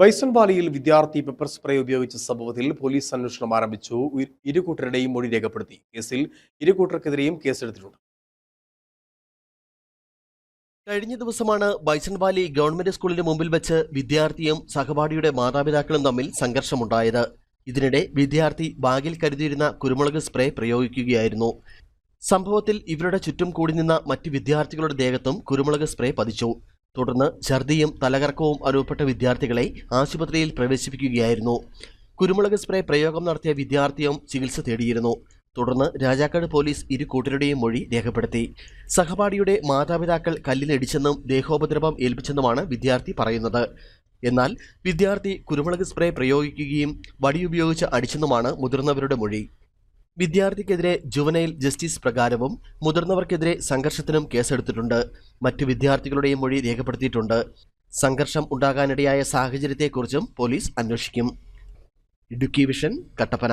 ബൈസൺവാലിയിൽ വിദ്യാർത്ഥി pepper spray ഉപയോഗിച്ച സംഭവത്തിൽ പോലീസ് അന്വേഷണം ആരംഭിച്ചു. ഇരു ഇരുകൂട്ടരുടെയും മൊഴി രേഖപ്പെടുത്തി. കേസിൽ ഇരുകൂട്ടർക്കെതിരെയും കേസെടുത്തിട്ടുണ്ട്. കഴിഞ്ഞ ദിവസമാണ് ബൈസൺവാലി ഗവൺമെന്റ് സ്കൂളിന് മുമ്പിൽ വെച്ച് വിദ്യാർത്ഥിയും സഹപാഠിയുടെ മാതാപിതാക്കളും തമ്മിൽ സംഘർഷമുണ്ടായത്. ഇതിനിടെ വിദ്യാർത്ഥി ബാഗിൽ കരുതിയിരുന്ന കുരുമുളക് സ്പ്രേ പ്രയോഗിക്കുകയായിരുന്നു. സംഭവത്തിൽ ഇവരുടെ ചുറ്റും കൂടി നിന്ന മറ്റ് വിദ്യാർത്ഥികളുടെ ദേഹത്തും കുരുമുളക് സ്പ്രേ പതിച്ചു. തുടർന്ന് ഛർദിയും തലകറക്കവും അനുഭവപ്പെട്ട വിദ്യാർത്ഥികളെ ആശുപത്രിയിൽ പ്രവേശിപ്പിക്കുകയായിരുന്നു. കുരുമുളക് സ്പ്രേ പ്രയോഗം നടത്തിയ വിദ്യാർത്ഥിയും ചികിത്സ തേടിയിരുന്നു. തുടർന്ന് രാജാക്കാട് പോലീസ് ഇരു കൂട്ടരുടെയും മൊഴി രേഖപ്പെടുത്തി. സഹപാഠിയുടെ മാതാപിതാക്കൾ കല്ലിലിടിച്ചെന്നും ദേഹോപദ്രവം ഏൽപ്പിച്ചെന്നുമാണ് വിദ്യാർത്ഥി പറയുന്നത്. എന്നാൽ വിദ്യാർത്ഥി കുരുമുളക് സ്പ്രേ പ്രയോഗിക്കുകയും വടിയുപയോഗിച്ച് അടിച്ചെന്നുമാണ് മുതിർന്നവരുടെ മൊഴി. വിദ്യാർത്ഥിക്കെതിരെ ജുവനൈൽ ജസ്റ്റിസ് പ്രകാരവും മുതിർന്നവർക്കെതിരെ സംഘർഷത്തിനും കേസെടുത്തിട്ടുണ്ട്. മറ്റു വിദ്യാർത്ഥികളുടെയും മൊഴി രേഖപ്പെടുത്തിയിട്ടുണ്ട്. സംഘർഷം ഉണ്ടാകാനിടയായ സാഹചര്യത്തെക്കുറിച്ചും പോലീസ് അന്വേഷിക്കും. ഇടുക്കി വിഷൻ കട്ടപ്പന.